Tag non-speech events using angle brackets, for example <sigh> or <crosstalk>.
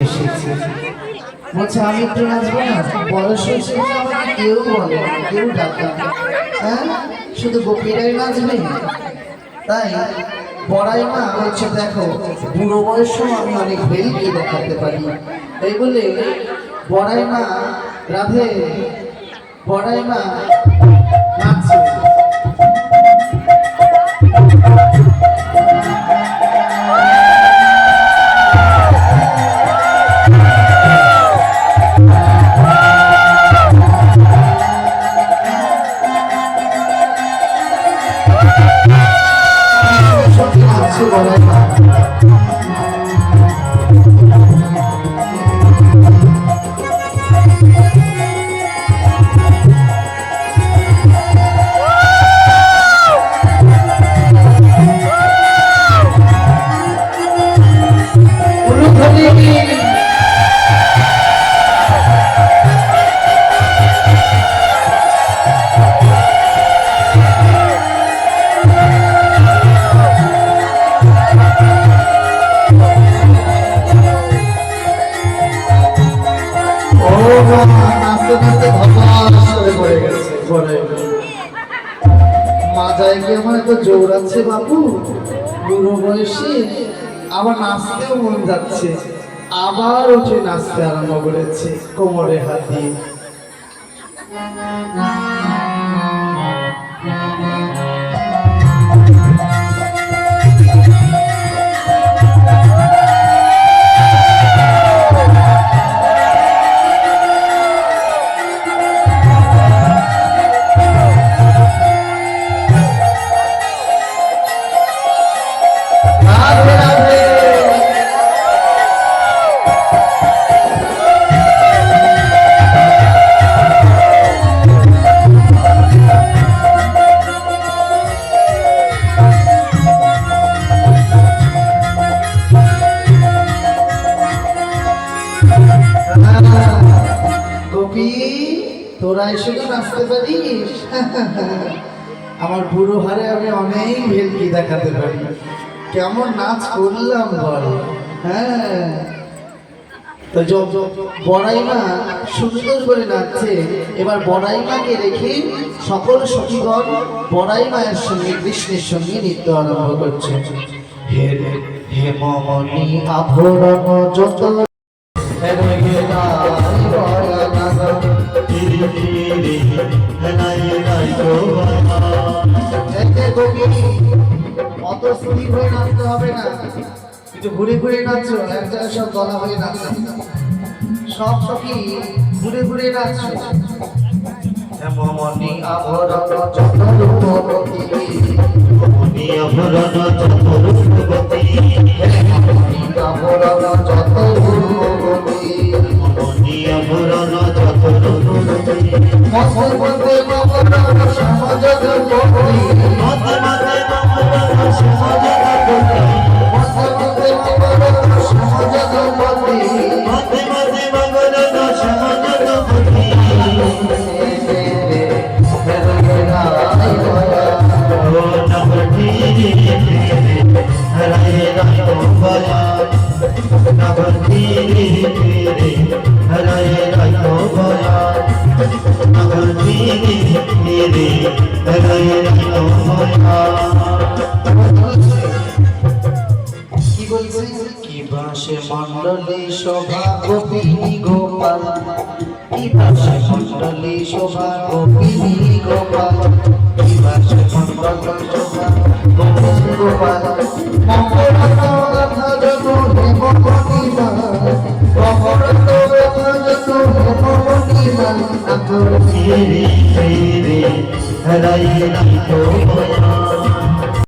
এসেছি। বলছে, আমি একটু নাচবো না। বয়স হয়েছে কেউ বলে কেউ ডাকে হ্যাঁ? শুধু গোপীরাই নাচবে? তাই বড়াই মা হচ্ছে দেখো, বুড়ো বয়সেও আমি অনেক বেলকে দেখাতে পারি। এই বলে বড়াই মা, রাধে, বড়াই মা নাচছে 我的小 মাজায় কি আমার এত জোর আছে বাবু বুড়ো আবার নাচতেও মন যাচ্ছে। আবার উঠে নাচতে আরম্ভ করেছে, কোমরে হাত দিয়ে। গোপী নাচতে পারিস। <laughs> আমার বুড়ো হারে আমি অনেক ভেলকি দেখাতে পারি। কেমন নাচ করলাম বল হ্যাঁ। তো য- বড়াই মা সুন্দর করে নাচছে। এবার বড়াই মাকে রেখে সকল সখীগণ বড়াই মায়ের সঙ্গে কৃষ্ণের সঙ্গে নৃত্য আরম্ভ করছে। হে হে আভরণ যত এতে কবি, অত স্থির হয়ে নাচতে হবে না। একটু ঘুরে ঘুরে নাচছো এক জায়গায় সব গলা হয়ে নাচছো সব সখী ঘুরে ঘুরে নাচছো মমনি আভরণ যত রূপবতী মমনি আভরণ যত রূপবতী মধ্যে মধ্যে মমরণ কি বলছে কি বাসে মণ্ডলী শোভা গোপিনী গোপাল কি বাসে মণ্ডলী শোভা গোপিনী গোপাল কি বাসে মণ্ডলী শোভা গোপিনী গোপাল মণিমা হরাই রাখো ভয়া